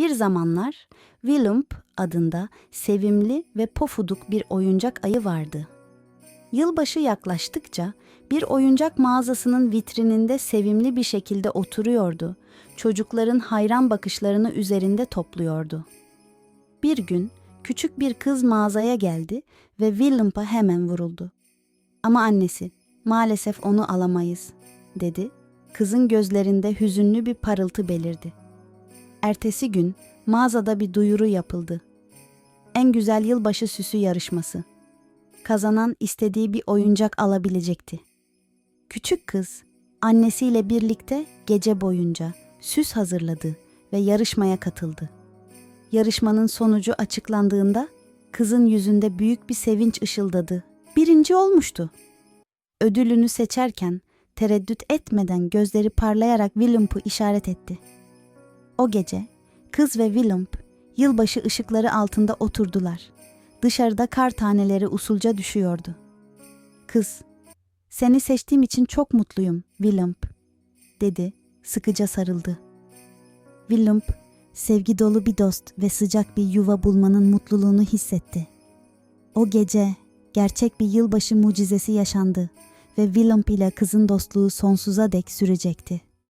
Bir zamanlar Willump adında sevimli ve pofuduk bir oyuncak ayı vardı. Yılbaşı yaklaştıkça bir oyuncak mağazasının vitrininde sevimli bir şekilde oturuyordu. Çocukların hayran bakışlarını üzerinde topluyordu. Bir gün küçük bir kız mağazaya geldi ve Willump'a hemen vuruldu. Ama annesi, maalesef onu alamayız, dedi. Kızın gözlerinde hüzünlü bir parıltı belirdi. Ertesi gün mağazada bir duyuru yapıldı. En güzel yılbaşı süsü yarışması. Kazanan istediği bir oyuncak alabilecekti. Küçük kız annesiyle birlikte gece boyunca süs hazırladı ve yarışmaya katıldı. Yarışmanın sonucu açıklandığında kızın yüzünde büyük bir sevinç ışıldadı. Birinci olmuştu. Ödülünü seçerken tereddüt etmeden gözleri parlayarak Willump'u işaret etti. O gece kız ve Willump yılbaşı ışıkları altında oturdular. Dışarıda kar taneleri usulca düşüyordu. Kız, seni seçtiğim için çok mutluyum Willump, dedi, sıkıca sarıldı. Willump, sevgi dolu bir dost ve sıcak bir yuva bulmanın mutluluğunu hissetti. O gece gerçek bir yılbaşı mucizesi yaşandı ve Willump ile kızın dostluğu sonsuza dek sürecekti.